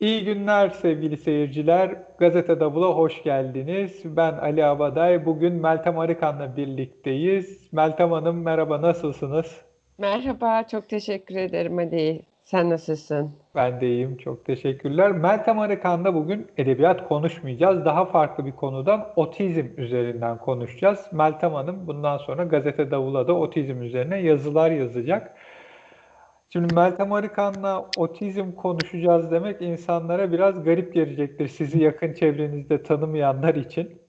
İyi günler sevgili seyirciler. Gazete Davul'a hoş geldiniz. Ben Ali Abaday. Bugün Meltem Arıkan'la birlikteyiz. Meltem Hanım merhaba, nasılsınız? Merhaba, çok teşekkür ederim Ali. Sen nasılsın? Ben de iyiyim, çok teşekkürler. Meltem Arıkan'da bugün edebiyat konuşmayacağız. Daha farklı bir konudan otizm üzerinden konuşacağız. Meltem Hanım bundan sonra Gazete Davul'a da otizm üzerine yazılar yazacak. Şimdi Meltem Arıkan'la otizm konuşacağız demek insanlara biraz garip gelecektir sizi yakın çevrenizde tanımayanlar için.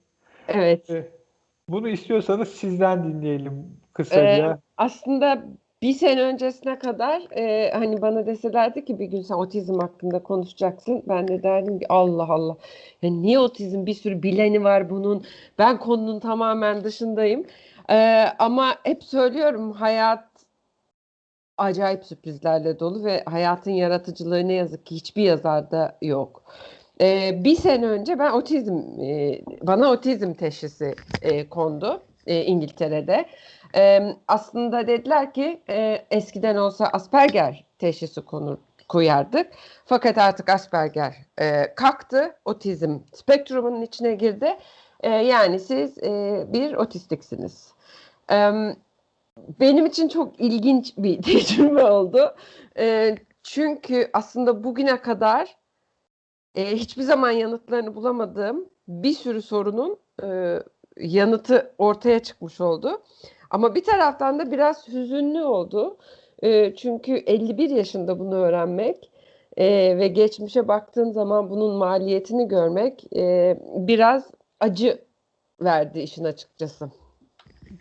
Evet. Eh, Bunu istiyorsanız sizden dinleyelim Ee, kısaca. aslında bir sene öncesine kadar e, hani bana deselerdi ki bir gün sen otizm hakkında konuşacaksın. Ben de derdim ki Allah Allah. Ya niye otizm? Bir sürü bileni var bunun. Ben konunun tamamen dışındayım. Ee, ama hep söylüyorum hayat acayip sürprizlerle dolu ve hayatın yaratıcılığı ne yazık ki hiçbir yazarda yok. Ee, bir sene önce ben otizm, e, bana otizm teşhisi e, kondu e, İngiltere'de. E, aslında dediler ki e, eskiden olsa Asperger teşhisi konur, koyardık. Fakat artık Asperger e, kalktı, otizm spektrumunun içine girdi. E, yani siz e, bir otistiksiniz. E, benim için çok ilginç bir tecrübe oldu. E, çünkü aslında bugüne kadar e, hiçbir zaman yanıtlarını bulamadığım bir sürü sorunun e, yanıtı ortaya çıkmış oldu. Ama bir taraftan da biraz hüzünlü oldu. E, çünkü 51 yaşında bunu öğrenmek e, ve geçmişe baktığın zaman bunun maliyetini görmek e, biraz acı verdi işin açıkçası.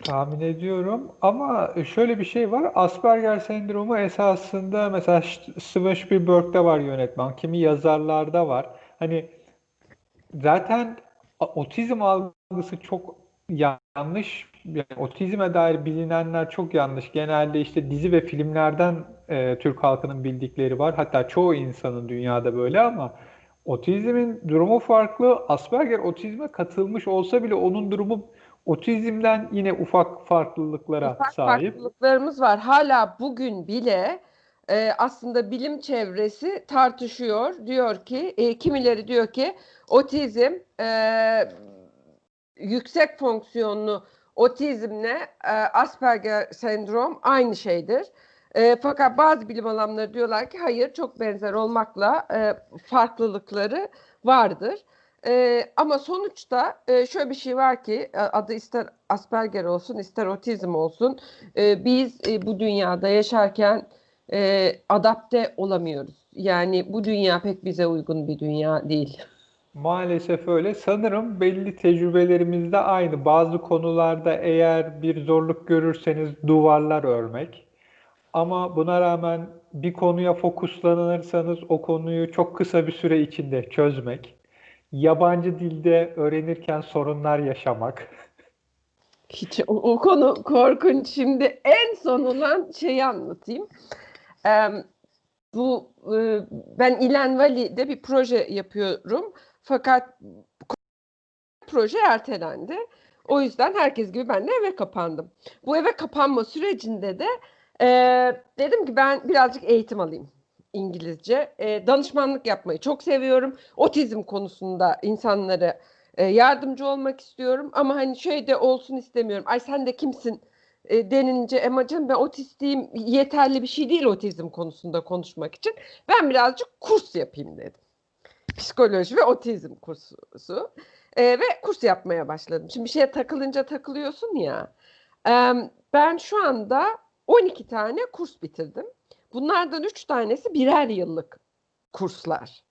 Tahmin ediyorum ama şöyle bir şey var. Asperger sendromu esasında mesela Steven Spielberg'de var yönetmen. Kimi yazarlarda var. Hani zaten otizm algısı çok yanlış. Yani otizme dair bilinenler çok yanlış. Genelde işte dizi ve filmlerden e, Türk halkının bildikleri var. Hatta çoğu insanın dünyada böyle ama otizmin durumu farklı. Asperger otizme katılmış olsa bile onun durumu otizmden yine ufak farklılıklara Ufak sahip. farklılıklarımız var. Hala bugün bile e, aslında bilim çevresi tartışıyor. Diyor ki, e, kimileri diyor ki otizm e, yüksek fonksiyonlu otizmle e, Asperger sendrom aynı şeydir. E, fakat bazı bilim adamları diyorlar ki hayır çok benzer olmakla e, farklılıkları vardır. E, ama sonuçta e, şöyle bir şey var ki e, adı ister Asperger olsun ister otizm olsun e, biz e, bu dünyada yaşarken e, adapte olamıyoruz. Yani bu dünya pek bize uygun bir dünya değil. Maalesef öyle. Sanırım belli tecrübelerimiz de aynı. Bazı konularda eğer bir zorluk görürseniz duvarlar örmek. Ama buna rağmen bir konuya fokuslanırsanız o konuyu çok kısa bir süre içinde çözmek. Yabancı dilde öğrenirken sorunlar yaşamak. Hiç o, o konu korkunç. Şimdi en son olan şeyi anlatayım. Ee, bu e, ben İlhan Vali'de bir proje yapıyorum. Fakat proje ertelendi. O yüzden herkes gibi ben de eve kapandım. Bu eve kapanma sürecinde de e, dedim ki ben birazcık eğitim alayım İngilizce. E, danışmanlık yapmayı çok seviyorum. Otizm konusunda insanlara e, yardımcı olmak istiyorum. Ama hani şey de olsun istemiyorum. Ay sen de kimsin e, denince Emacığım ben otistiyim yeterli bir şey değil otizm konusunda konuşmak için. Ben birazcık kurs yapayım dedim psikoloji ve otizm kursu Ee, ve kurs yapmaya başladım. Şimdi bir şeye takılınca takılıyorsun ya. Ee, ben şu anda 12 tane kurs bitirdim. Bunlardan 3 tanesi birer yıllık kurslar.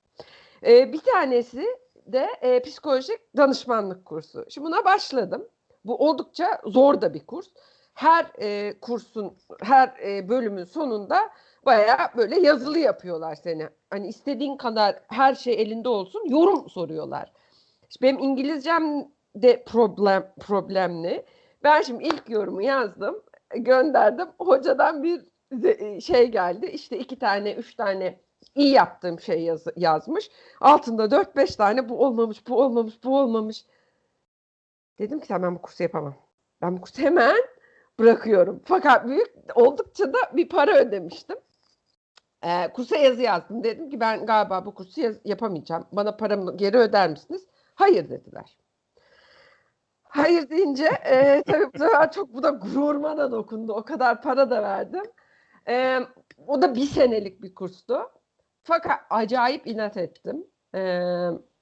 Ee, bir tanesi de e, psikolojik danışmanlık kursu. Şimdi buna başladım. Bu oldukça zor da bir kurs. Her e, kursun, her e, bölümün sonunda Bayağı böyle yazılı yapıyorlar seni. Hani istediğin kadar her şey elinde olsun yorum soruyorlar. İşte benim İngilizcem de problem problemli. Ben şimdi ilk yorumu yazdım, gönderdim. Hocadan bir şey geldi. İşte iki tane, üç tane iyi yaptığım şey yaz, yazmış. Altında dört beş tane bu olmamış, bu olmamış, bu olmamış. Dedim ki ben bu kursu yapamam. Ben bu kursu hemen bırakıyorum. Fakat büyük oldukça da bir para ödemiştim. Ee, kursa yazı yazdım. Dedim ki ben galiba bu kursu yaz- yapamayacağım. Bana paramı geri öder misiniz? Hayır dediler. Hayır deyince e, tabii bu çok bu da gururuma da dokundu. O kadar para da verdim. E, o da bir senelik bir kurstu. Fakat acayip inat ettim. E,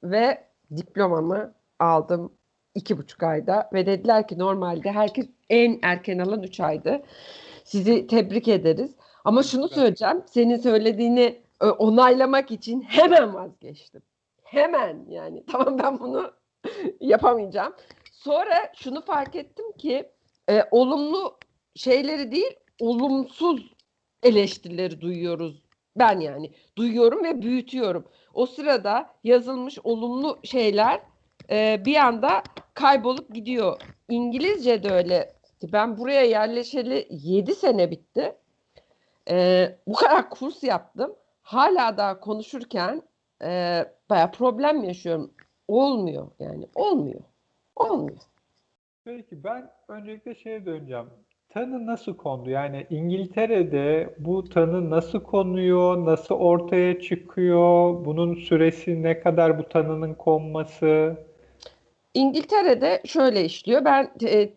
ve diplomamı aldım iki buçuk ayda. Ve dediler ki normalde herkes en erken alan üç aydı. Sizi tebrik ederiz. Ama şunu söyleyeceğim. Senin söylediğini e, onaylamak için hemen vazgeçtim. Hemen yani. Tamam ben bunu yapamayacağım. Sonra şunu fark ettim ki e, olumlu şeyleri değil, olumsuz eleştirileri duyuyoruz. Ben yani duyuyorum ve büyütüyorum. O sırada yazılmış olumlu şeyler e, bir anda kaybolup gidiyor. İngilizce de öyle. Ben buraya yerleşeli 7 sene bitti. E, bu kadar kurs yaptım. Hala daha konuşurken e, baya problem yaşıyorum. Olmuyor yani. Olmuyor. Olmuyor. Peki ben öncelikle şeye döneceğim. Tanı nasıl kondu? Yani İngiltere'de bu tanı nasıl konuyor, nasıl ortaya çıkıyor, bunun süresi ne kadar bu tanının konması? İngiltere'de şöyle işliyor. Ben e,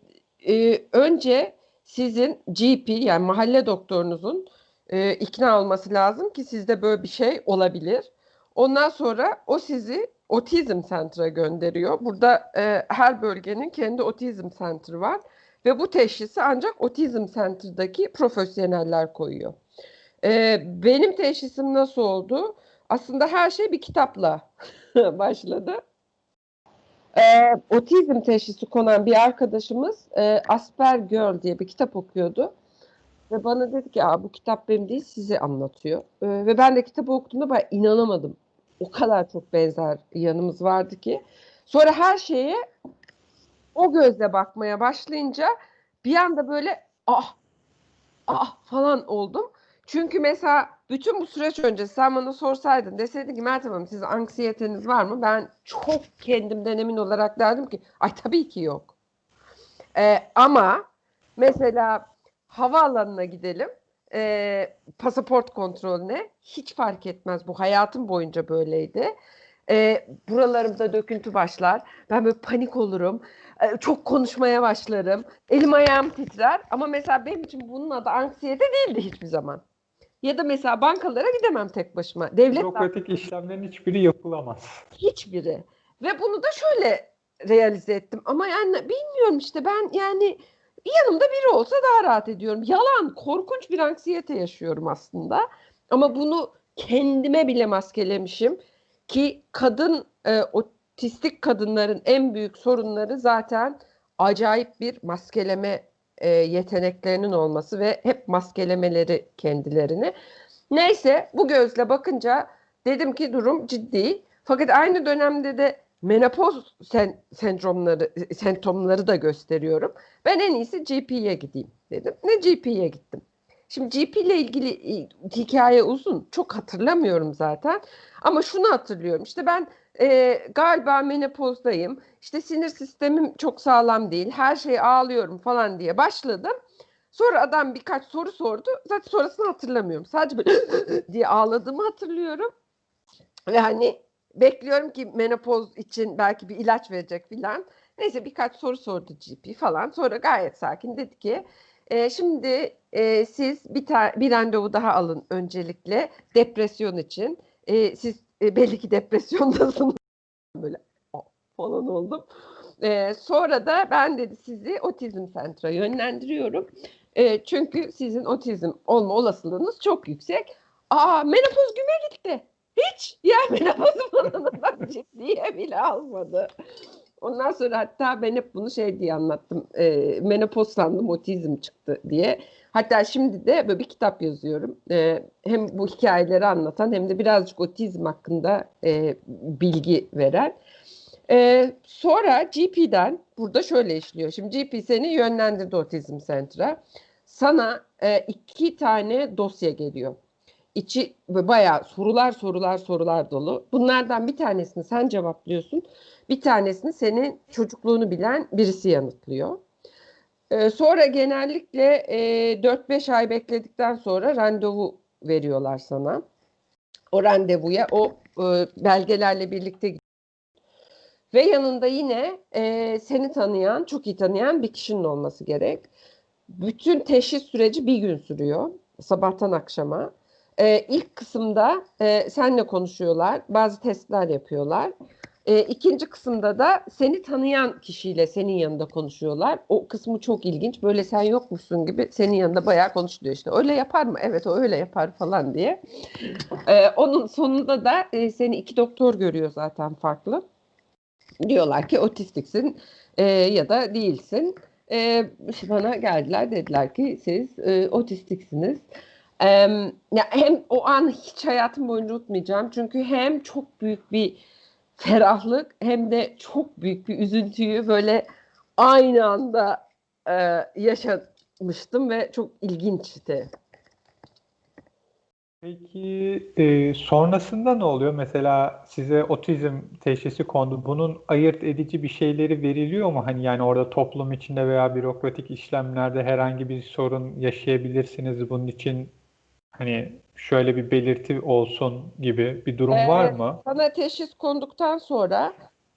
e, önce sizin GP yani mahalle doktorunuzun e, ikna olması lazım ki sizde böyle bir şey olabilir. Ondan sonra o sizi otizm center'a gönderiyor. Burada e, her bölgenin kendi otizm center'ı var ve bu teşhisi ancak otizm center'daki profesyoneller koyuyor. E, benim teşhisim nasıl oldu? Aslında her şey bir kitapla başladı. Ee, otizm teşhisi konan bir arkadaşımız e, Asperger diye bir kitap okuyordu. Ve bana dedi ki bu kitap benim değil size anlatıyor. Ee, ve ben de kitabı okuduğumda ben inanamadım. O kadar çok benzer yanımız vardı ki. Sonra her şeye o gözle bakmaya başlayınca bir anda böyle ah ah falan oldum. Çünkü mesela bütün bu süreç önce sen bana sorsaydın deseydin ki Meltem Hanım sizin anksiyeteniz var mı? Ben çok kendimden emin olarak derdim ki ay tabii ki yok. Ee, ama mesela havaalanına gidelim ee, pasaport kontrolüne hiç fark etmez bu hayatım boyunca böyleydi. Ee, buralarımda döküntü başlar. Ben böyle panik olurum. Ee, çok konuşmaya başlarım. Elim ayağım titrer. Ama mesela benim için bunun adı anksiyete değildi hiçbir zaman. Ya da mesela bankalara gidemem tek başıma. Devlet Bürokratik işlemlerin hiçbiri yapılamaz. hiçbiri. Ve bunu da şöyle realize ettim. Ama yani bilmiyorum işte ben yani yanımda biri olsa daha rahat ediyorum. Yalan, korkunç bir anksiyete yaşıyorum aslında. Ama bunu kendime bile maskelemişim ki kadın e, otistik kadınların en büyük sorunları zaten acayip bir maskeleme e, yeteneklerinin olması ve hep maskelemeleri kendilerini. Neyse bu gözle bakınca dedim ki durum ciddi. Fakat aynı dönemde de menopoz sen, sendromları, semptomları da gösteriyorum. Ben en iyisi GP'ye gideyim dedim. Ne GP'ye gittim. Şimdi GP ile ilgili hikaye uzun. Çok hatırlamıyorum zaten. Ama şunu hatırlıyorum. İşte ben e, galiba menopozdayım. İşte sinir sistemim çok sağlam değil. Her şeyi ağlıyorum falan diye başladım. Sonra adam birkaç soru sordu. Zaten sonrasını hatırlamıyorum. Sadece böyle diye ağladığımı hatırlıyorum. Ve hani bekliyorum ki menopoz için belki bir ilaç verecek filan. Neyse birkaç soru sordu GP falan. Sonra gayet sakin dedi ki e, şimdi e, siz bir, bir randevu daha alın öncelikle depresyon için. E, siz e, belli ki depresyondasınız. Böyle falan oldum. E, sonra da ben dedi sizi otizm center'a yönlendiriyorum. E, çünkü sizin otizm olma olasılığınız çok yüksek. Aa menopoz güme gitti. Hiç yani menopozu falan ciddiye bile almadı. Ondan sonra hatta ben hep bunu şey diye anlattım. E, menopoz otizm çıktı diye. Hatta şimdi de böyle bir kitap yazıyorum. E, hem bu hikayeleri anlatan hem de birazcık otizm hakkında e, bilgi veren. E, sonra GP'den burada şöyle işliyor. Şimdi GP seni yönlendirdi otizm center'a. Sana e, iki tane dosya geliyor. İçi bayağı sorular sorular sorular dolu. Bunlardan bir tanesini sen cevaplıyorsun. Bir tanesini senin çocukluğunu bilen birisi yanıtlıyor. Ee, sonra genellikle e, 4-5 ay bekledikten sonra randevu veriyorlar sana. O randevuya o e, belgelerle birlikte. Ve yanında yine e, seni tanıyan, çok iyi tanıyan bir kişinin olması gerek. Bütün teşhis süreci bir gün sürüyor. Sabahtan akşama. E, ilk kısımda e, seninle konuşuyorlar. Bazı testler yapıyorlar. E, ikinci kısımda da seni tanıyan kişiyle senin yanında konuşuyorlar. O kısmı çok ilginç. Böyle sen yokmuşsun gibi senin yanında bayağı konuşuluyor işte. Öyle yapar mı? Evet o öyle yapar falan diye. E, onun sonunda da e, seni iki doktor görüyor zaten farklı. Diyorlar ki otistiksin e, ya da değilsin. E, bana geldiler dediler ki siz e, otistiksiniz. E, ya hem o an hiç hayatım boyunca unutmayacağım. Çünkü hem çok büyük bir ferahlık hem de çok büyük bir üzüntüyü böyle aynı anda e, yaşamıştım ve çok ilginçti. Peki e, sonrasında ne oluyor? Mesela size otizm teşhisi kondu. Bunun ayırt edici bir şeyleri veriliyor mu? Hani yani orada toplum içinde veya bürokratik işlemlerde herhangi bir sorun yaşayabilirsiniz. Bunun için hani şöyle bir belirti olsun gibi bir durum var Evet. mı? Sana teşhis konduktan sonra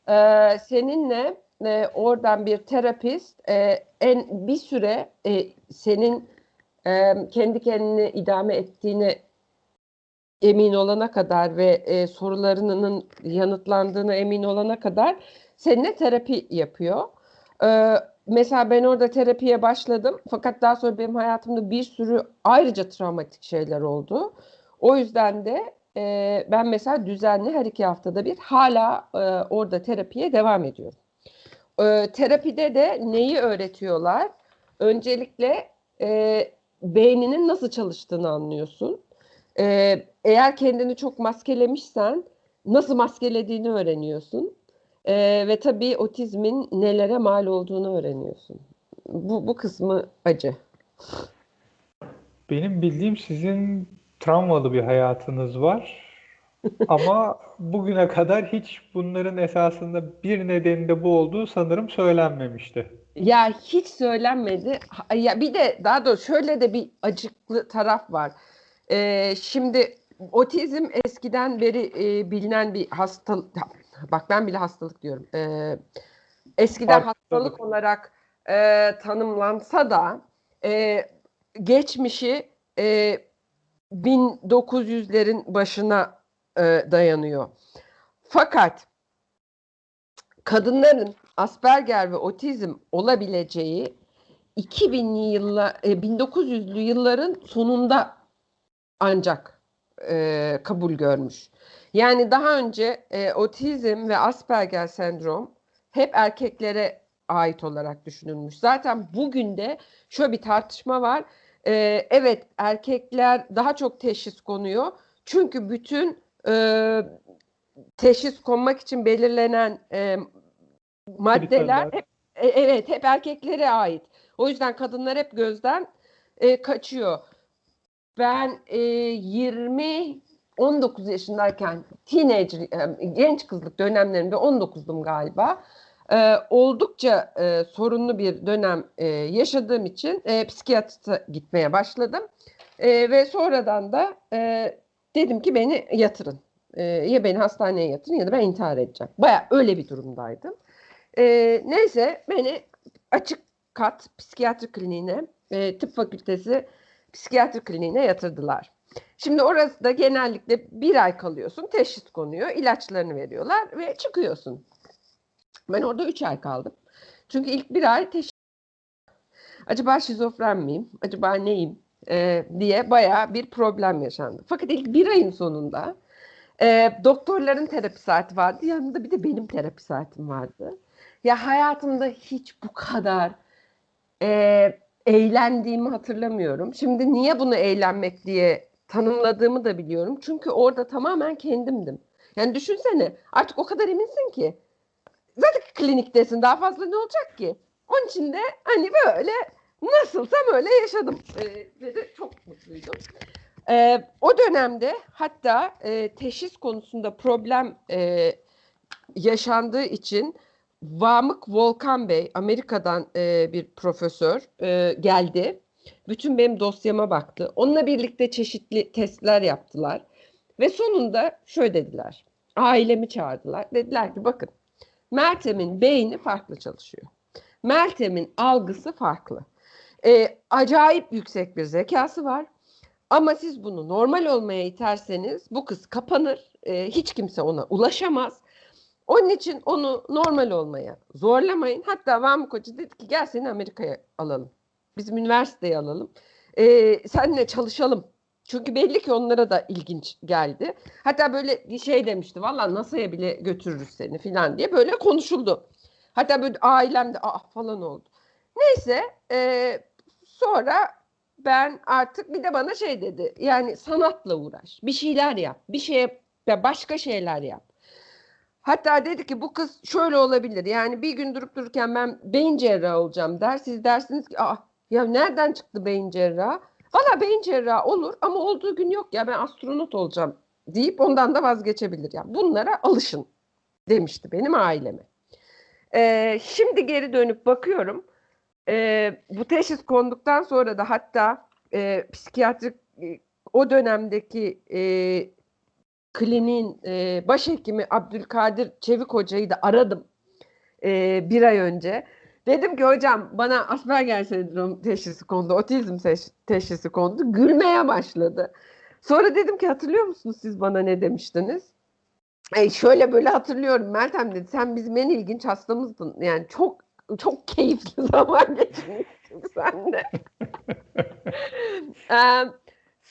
e, seninle e, oradan bir terapist e, en bir süre e, senin e, kendi kendini idame ettiğine emin olana kadar ve e, sorularının yanıtlandığına emin olana kadar seninle terapi yapıyor. E, mesela ben orada terapiye başladım fakat daha sonra benim hayatımda bir sürü ayrıca travmatik şeyler oldu. O yüzden de e, ben mesela düzenli her iki haftada bir hala e, orada terapiye devam ediyorum. E, terapide de neyi öğretiyorlar? Öncelikle e, beyninin nasıl çalıştığını anlıyorsun. E, eğer kendini çok maskelemişsen nasıl maskelediğini öğreniyorsun. E, ve tabii otizmin nelere mal olduğunu öğreniyorsun. Bu, bu kısmı acı. Benim bildiğim sizin travmalı bir hayatınız var. Ama bugüne kadar hiç bunların esasında bir nedeni de bu olduğu sanırım söylenmemişti. Ya hiç söylenmedi. Ya bir de daha doğrusu şöyle de bir acıklı taraf var. Ee, şimdi otizm eskiden beri e, bilinen bir hastalık. Bak ben bile hastalık diyorum. Ee, eskiden Farklılık. hastalık olarak e, tanımlansa da e, geçmişi e, 1900'lerin başına e, dayanıyor. Fakat kadınların Asperger ve otizm olabileceği 2000'li yıllar, e, 1900'lü yılların sonunda ancak e, kabul görmüş. Yani daha önce e, otizm ve Asperger sendrom hep erkeklere ait olarak düşünülmüş. Zaten bugün de şöyle bir tartışma var. E, evet erkekler daha çok teşhis konuyor. Çünkü bütün e, teşhis konmak için belirlenen e, maddeler hep e, evet hep erkeklere ait. O yüzden kadınlar hep gözden e, kaçıyor. Ben e, 20 19 yaşındayken teenager e, genç kızlık dönemlerinde 19'dum galiba. E, oldukça e, sorunlu bir dönem e, yaşadığım için e, psikiyatriste gitmeye başladım. E, ve sonradan da e, dedim ki beni yatırın. E, ya beni hastaneye yatırın ya da ben intihar edeceğim. Baya öyle bir durumdaydım. E, neyse beni açık kat psikiyatri kliniğine, e, tıp fakültesi psikiyatri kliniğine yatırdılar. Şimdi orası da genellikle bir ay kalıyorsun, teşhis konuyor, ilaçlarını veriyorlar ve çıkıyorsun. Ben orada üç ay kaldım. Çünkü ilk bir ay teşhis acaba şizofren miyim, acaba neyim e, diye bayağı bir problem yaşandı. Fakat ilk bir ayın sonunda e, doktorların terapi saati vardı, yanında bir de benim terapi saatim vardı. Ya hayatımda hiç bu kadar e, eğlendiğimi hatırlamıyorum. Şimdi niye bunu eğlenmek diye tanımladığımı da biliyorum. Çünkü orada tamamen kendimdim. Yani düşünsene artık o kadar eminsin ki. Zaten kliniktesin daha fazla ne olacak ki? Onun için de hani böyle nasılsam öyle yaşadım. E, ve de çok mutluydum. E, o dönemde hatta e, teşhis konusunda problem e, yaşandığı için Vamık Volkan Bey Amerika'dan e, bir profesör e, geldi Bütün benim dosyama baktı. Onunla birlikte çeşitli testler yaptılar. Ve sonunda şöyle dediler. Ailemi çağırdılar. Dediler ki bakın Meltem'in beyni farklı çalışıyor. Meltem'in algısı farklı. Ee, acayip yüksek bir zekası var. Ama siz bunu normal olmaya iterseniz bu kız kapanır. Ee, hiç kimse ona ulaşamaz. Onun için onu normal olmaya zorlamayın. Hatta Vamuk Hoca dedi ki gel seni Amerika'ya alalım. Bizim üniversiteye alalım. Ee, seninle çalışalım. Çünkü belli ki onlara da ilginç geldi. Hatta böyle bir şey demişti. Valla NASA'ya bile götürürüz seni falan diye böyle konuşuldu. Hatta böyle ailemde ah falan oldu. Neyse e, sonra ben artık bir de bana şey dedi. Yani sanatla uğraş. Bir şeyler yap. Bir şeye ya başka şeyler yap. Hatta dedi ki bu kız şöyle olabilir. Yani bir gün durup dururken ben beyin cerrahı olacağım der. Siz dersiniz ki ah ya nereden çıktı beyin cerrahı? Valla beyin cerrahı olur ama olduğu gün yok ya ben astronot olacağım deyip ondan da vazgeçebilir. Yani bunlara alışın demişti benim aileme. Ee, şimdi geri dönüp bakıyorum. Ee, bu teşhis konduktan sonra da hatta e, psikiyatrik e, o dönemdeki e, kliniğin e, başhekimi Abdülkadir Çevik Hoca'yı da aradım e, bir ay önce. Dedim ki hocam bana Asperger sendrom teşhisi kondu, otizm teş- teşhisi kondu. Gülmeye başladı. Sonra dedim ki hatırlıyor musunuz siz bana ne demiştiniz? E, şöyle böyle hatırlıyorum Meltem dedi sen bizim en ilginç hastamızdın. Yani çok çok keyifli zaman geçirmiştik seninle. Eee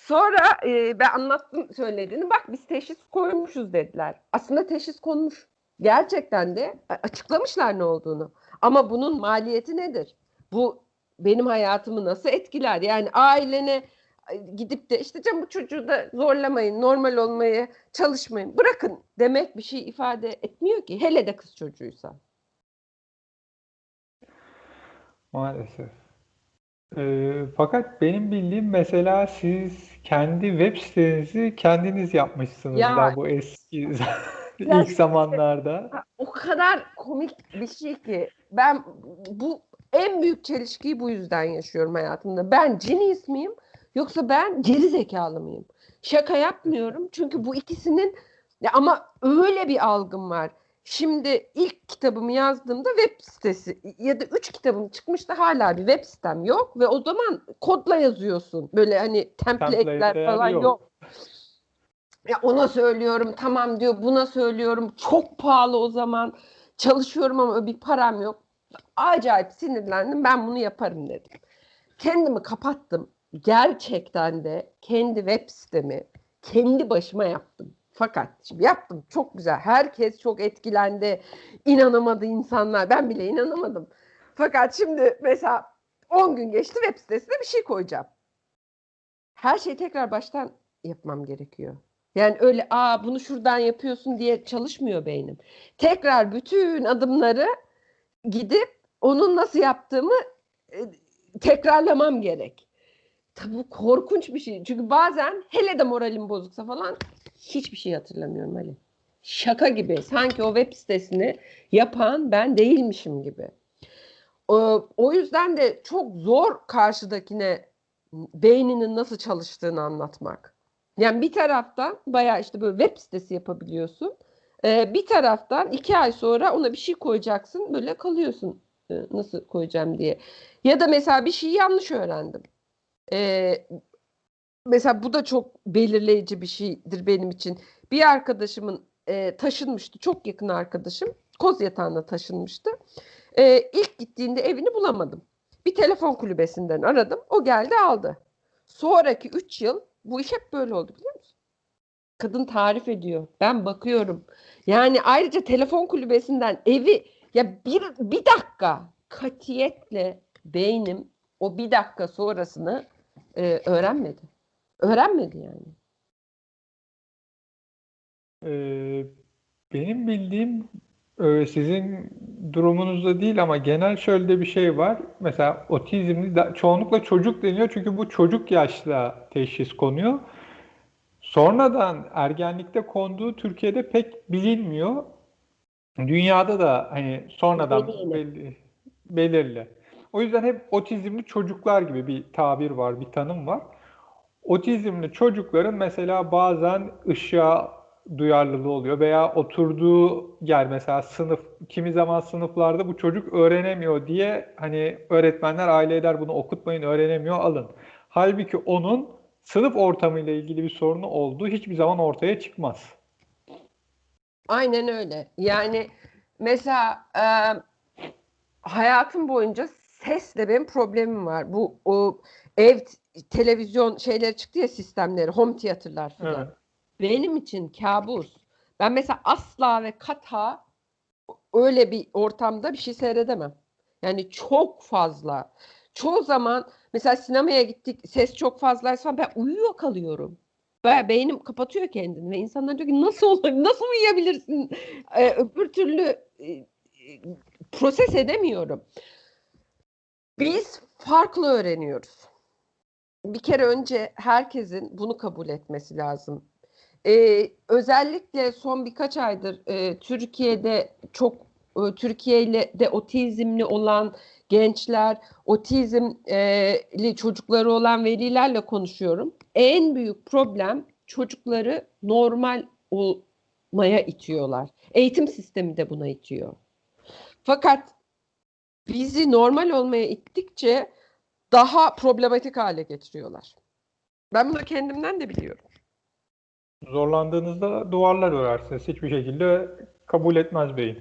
Sonra e, ben anlattım söylediğini. Bak biz teşhis koymuşuz dediler. Aslında teşhis konmuş. Gerçekten de açıklamışlar ne olduğunu. Ama bunun maliyeti nedir? Bu benim hayatımı nasıl etkiler? Yani ailene gidip de işte canım bu çocuğu da zorlamayın, normal olmaya çalışmayın. Bırakın demek bir şey ifade etmiyor ki. Hele de kız çocuğuysa. Maalesef. Ee, fakat benim bildiğim mesela siz kendi web sitenizi kendiniz yapmışsınız Ya- da bu eski ilk zamanlarda. O kadar komik bir şey ki ben bu en büyük çelişkiyi bu yüzden yaşıyorum hayatımda. Ben genius miyim yoksa ben geri zekalı mıyım? Şaka yapmıyorum çünkü bu ikisinin ya ama öyle bir algım var. Şimdi ilk kitabımı yazdığımda web sitesi ya da üç kitabım çıkmıştı hala bir web sitem yok ve o zaman kodla yazıyorsun. Böyle hani template'ler falan yok. yok. Ya ona söylüyorum tamam diyor buna söylüyorum çok pahalı o zaman çalışıyorum ama bir param yok. Acayip sinirlendim ben bunu yaparım dedim. Kendimi kapattım. Gerçekten de kendi web sitemi kendi başıma yaptım. Fakat şimdi yaptım çok güzel. Herkes çok etkilendi. İnanamadı insanlar. Ben bile inanamadım. Fakat şimdi mesela 10 gün geçti web sitesine bir şey koyacağım. Her şeyi tekrar baştan yapmam gerekiyor. Yani öyle aa bunu şuradan yapıyorsun diye çalışmıyor beynim. Tekrar bütün adımları gidip onun nasıl yaptığımı e, tekrarlamam gerek. Tabii korkunç bir şey. Çünkü bazen hele de moralim bozuksa falan hiçbir şey hatırlamıyorum Ali. Şaka gibi. Sanki o web sitesini yapan ben değilmişim gibi. O, o yüzden de çok zor karşıdakine beyninin nasıl çalıştığını anlatmak. Yani bir taraftan bayağı işte böyle web sitesi yapabiliyorsun. Ee, bir taraftan iki ay sonra ona bir şey koyacaksın. Böyle kalıyorsun e, nasıl koyacağım diye. Ya da mesela bir şeyi yanlış öğrendim. Ee, mesela bu da çok belirleyici bir şeydir benim için. Bir arkadaşımın e, taşınmıştı. Çok yakın arkadaşım. Koz yatağına taşınmıştı. Ee, ilk gittiğinde evini bulamadım. Bir telefon kulübesinden aradım. O geldi aldı. Sonraki 3 yıl bu iş hep böyle oldu biliyor musun? Kadın tarif ediyor. Ben bakıyorum. Yani ayrıca telefon kulübesinden evi ya bir, bir dakika katiyetle beynim o bir dakika sonrasını e, öğrenmedi. Öğrenmedi yani. Ee, benim bildiğim sizin durumunuzda değil ama genel şöyle bir şey var. Mesela otizmli çoğunlukla çocuk deniyor çünkü bu çocuk yaşta teşhis konuyor. Sonradan ergenlikte konduğu Türkiye'de pek bilinmiyor. Dünyada da hani sonradan belli, belirli. O yüzden hep otizmli çocuklar gibi bir tabir var, bir tanım var. Otizmli çocukların mesela bazen ışığa duyarlılığı oluyor veya oturduğu yer mesela sınıf kimi zaman sınıflarda bu çocuk öğrenemiyor diye hani öğretmenler aileler bunu okutmayın öğrenemiyor alın. Halbuki onun sınıf ortamıyla ilgili bir sorunu olduğu hiçbir zaman ortaya çıkmaz. Aynen öyle. Yani mesela e, hayatım boyunca sesle benim problemim var. Bu o ev televizyon şeyleri çıktı ya sistemleri, home theater'lar falan. Evet. Benim için kabus. Ben mesela asla ve kata öyle bir ortamda bir şey seyredemem. Yani çok fazla. Çoğu zaman mesela sinemaya gittik ses çok fazlaysa ben uyuyor kalıyorum. Ve beynim kapatıyor kendini ve insanlar diyor ki nasıl olur, nasıl uyuyabilirsin? Ee, öbür türlü e, e, proses edemiyorum. Biz farklı öğreniyoruz. Bir kere önce herkesin bunu kabul etmesi lazım. Ee, özellikle son birkaç aydır e, Türkiye'de çok e, Türkiye de otizmli olan gençler, otizmli çocukları olan velilerle konuşuyorum. En büyük problem çocukları normal olmaya itiyorlar. Eğitim sistemi de buna itiyor. Fakat bizi normal olmaya ittikçe daha problematik hale getiriyorlar. Ben bunu kendimden de biliyorum. Zorlandığınızda duvarlar örersiniz. Hiçbir şekilde kabul etmez beyin.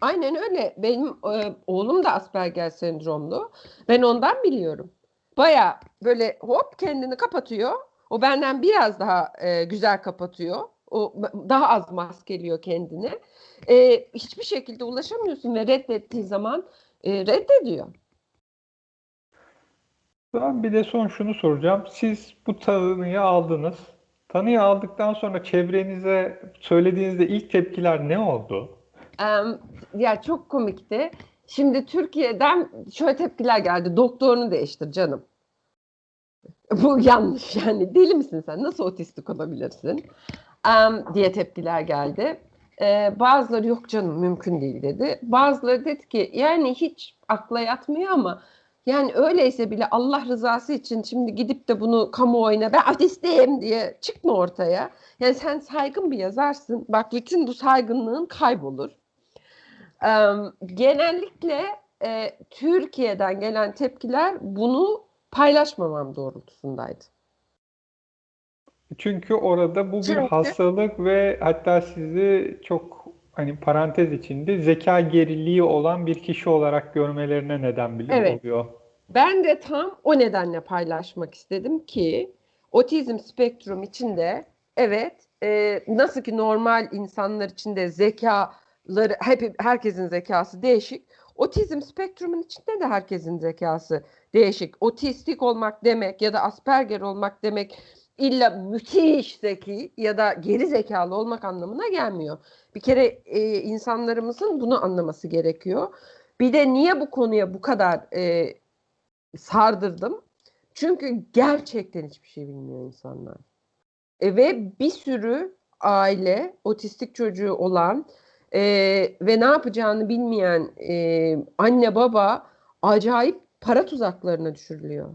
Aynen öyle. Benim e, oğlum da Asperger sendromlu. Ben ondan biliyorum. Baya böyle hop kendini kapatıyor. O benden biraz daha e, güzel kapatıyor. O daha az maskeliyor kendini. E, hiçbir şekilde ulaşamıyorsun ve reddettiği zaman e, reddediyor. Ben bir de son şunu soracağım. Siz bu tanıyı aldınız. Tanıyı aldıktan sonra çevrenize söylediğinizde ilk tepkiler ne oldu? Ya çok komikti. Şimdi Türkiye'den şöyle tepkiler geldi. Doktorunu değiştir canım. Bu yanlış yani. Deli misin sen? Nasıl otistik olabilirsin? Diye tepkiler geldi. Ee, bazıları yok canım mümkün değil dedi. Bazıları dedi ki yani hiç akla yatmıyor ama yani öyleyse bile Allah rızası için şimdi gidip de bunu kamuoyuna ben ateistiyim diye çıkma ortaya. Yani sen saygın bir yazarsın. Bak bütün bu saygınlığın kaybolur. Ee, genellikle e, Türkiye'den gelen tepkiler bunu paylaşmamam doğrultusundaydı. Çünkü orada bu bir Çünkü- hastalık ve hatta sizi çok hani parantez içinde zeka geriliği olan bir kişi olarak görmelerine neden bile Evet. oluyor. Ben de tam o nedenle paylaşmak istedim ki otizm spektrum içinde evet e, nasıl ki normal insanlar içinde zekaları hep herkesin zekası değişik. Otizm spektrumun içinde de herkesin zekası değişik. Otistik olmak demek ya da Asperger olmak demek illa müthiş zeki ya da geri zekalı olmak anlamına gelmiyor. Bir kere e, insanlarımızın bunu anlaması gerekiyor. Bir de niye bu konuya bu kadar e, sardırdım. Çünkü gerçekten hiçbir şey bilmiyor insanlar. E, ve bir sürü aile otistik çocuğu olan e, ve ne yapacağını bilmeyen e, anne baba acayip para tuzaklarına düşürülüyor.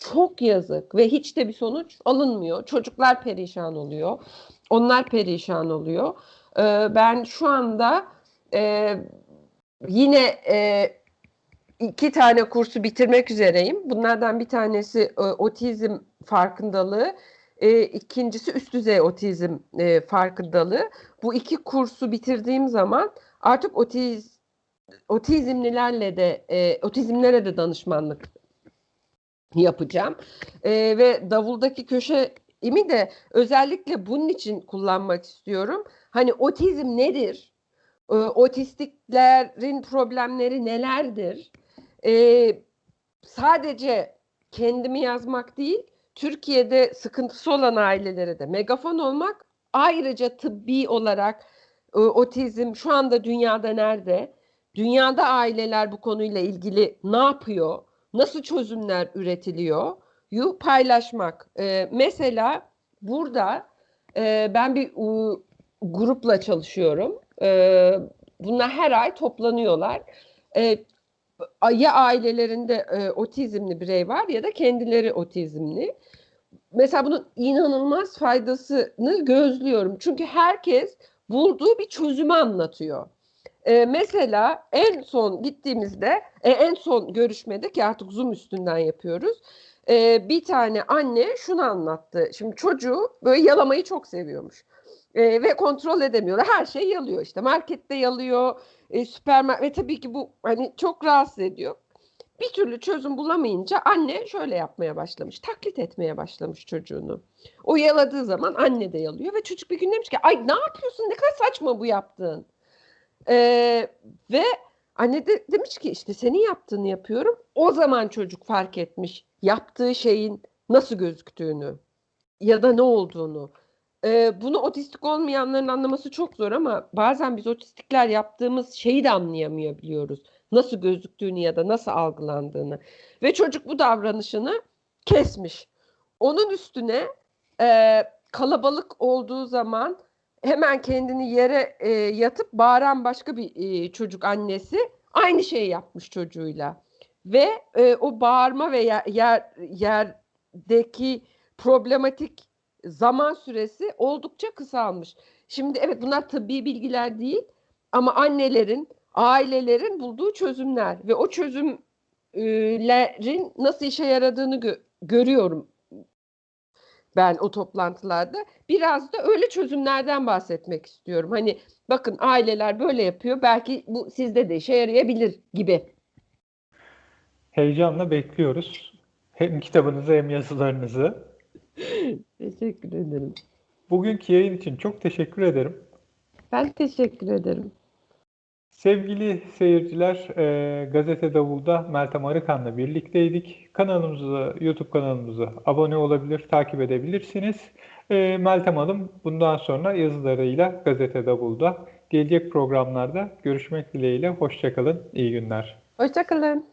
Çok yazık ve hiç de bir sonuç alınmıyor. Çocuklar perişan oluyor. Onlar perişan oluyor. E, ben şu anda e, yine e, iki tane kursu bitirmek üzereyim. Bunlardan bir tanesi e, otizm farkındalığı, e, ikincisi üst düzey otizm e, farkındalığı. Bu iki kursu bitirdiğim zaman artık otiz otizmlilerle de e, otizmlere de danışmanlık yapacağım. E, ve davuldaki köşemi de özellikle bunun için kullanmak istiyorum. Hani otizm nedir? E, otistiklerin problemleri nelerdir? Ee, sadece kendimi yazmak değil, Türkiye'de sıkıntısı olan ailelere de megafon olmak, ayrıca tıbbi olarak e, otizm şu anda dünyada nerede? Dünyada aileler bu konuyla ilgili ne yapıyor? Nasıl çözümler üretiliyor? Yu paylaşmak. Ee, mesela burada e, ben bir e, grupla çalışıyorum. E, bunlar her ay toplanıyorlar. E, ya ailelerinde e, otizmli birey var ya da kendileri otizmli. Mesela bunun inanılmaz faydasını gözlüyorum. Çünkü herkes bulduğu bir çözümü anlatıyor. E, mesela en son gittiğimizde, e, en son görüşmede ki artık Zoom üstünden yapıyoruz. e, bir tane anne şunu anlattı. Şimdi çocuğu böyle yalamayı çok seviyormuş. E, ve kontrol edemiyorlar. Her şey yalıyor işte. Markette yalıyor, e, süpermarket ve tabii ki bu hani çok rahatsız ediyor. Bir türlü çözüm bulamayınca anne şöyle yapmaya başlamış. Taklit etmeye başlamış çocuğunu. O yaladığı zaman anne de yalıyor ve çocuk bir gün demiş ki ay ne yapıyorsun ne kadar saçma bu yaptığın. Ee, ve anne de demiş ki işte senin yaptığını yapıyorum. O zaman çocuk fark etmiş yaptığı şeyin nasıl gözüktüğünü ya da ne olduğunu. Ee, bunu otistik olmayanların anlaması çok zor ama bazen biz otistikler yaptığımız şeyi de anlayamayabiliyoruz. Nasıl gözüktüğünü ya da nasıl algılandığını. Ve çocuk bu davranışını kesmiş. Onun üstüne e, kalabalık olduğu zaman hemen kendini yere e, yatıp bağıran başka bir e, çocuk annesi aynı şeyi yapmış çocuğuyla. Ve e, o bağırma ve yer, yer, yerdeki problematik zaman süresi oldukça kısalmış. Şimdi evet bunlar tıbbi bilgiler değil ama annelerin, ailelerin bulduğu çözümler ve o çözümlerin nasıl işe yaradığını gö- görüyorum ben o toplantılarda. Biraz da öyle çözümlerden bahsetmek istiyorum. Hani bakın aileler böyle yapıyor belki bu sizde de işe yarayabilir gibi. Heyecanla bekliyoruz. Hem kitabınızı hem yazılarınızı. Teşekkür ederim. Bugünkü yayın için çok teşekkür ederim. Ben teşekkür ederim. Sevgili seyirciler, e, Gazete Davul'da Meltem Arıkan'la birlikteydik. Kanalımıza, YouTube kanalımıza abone olabilir, takip edebilirsiniz. E, Meltem Hanım bundan sonra yazılarıyla Gazete Davul'da gelecek programlarda görüşmek dileğiyle. Hoşçakalın, iyi günler. Hoşçakalın.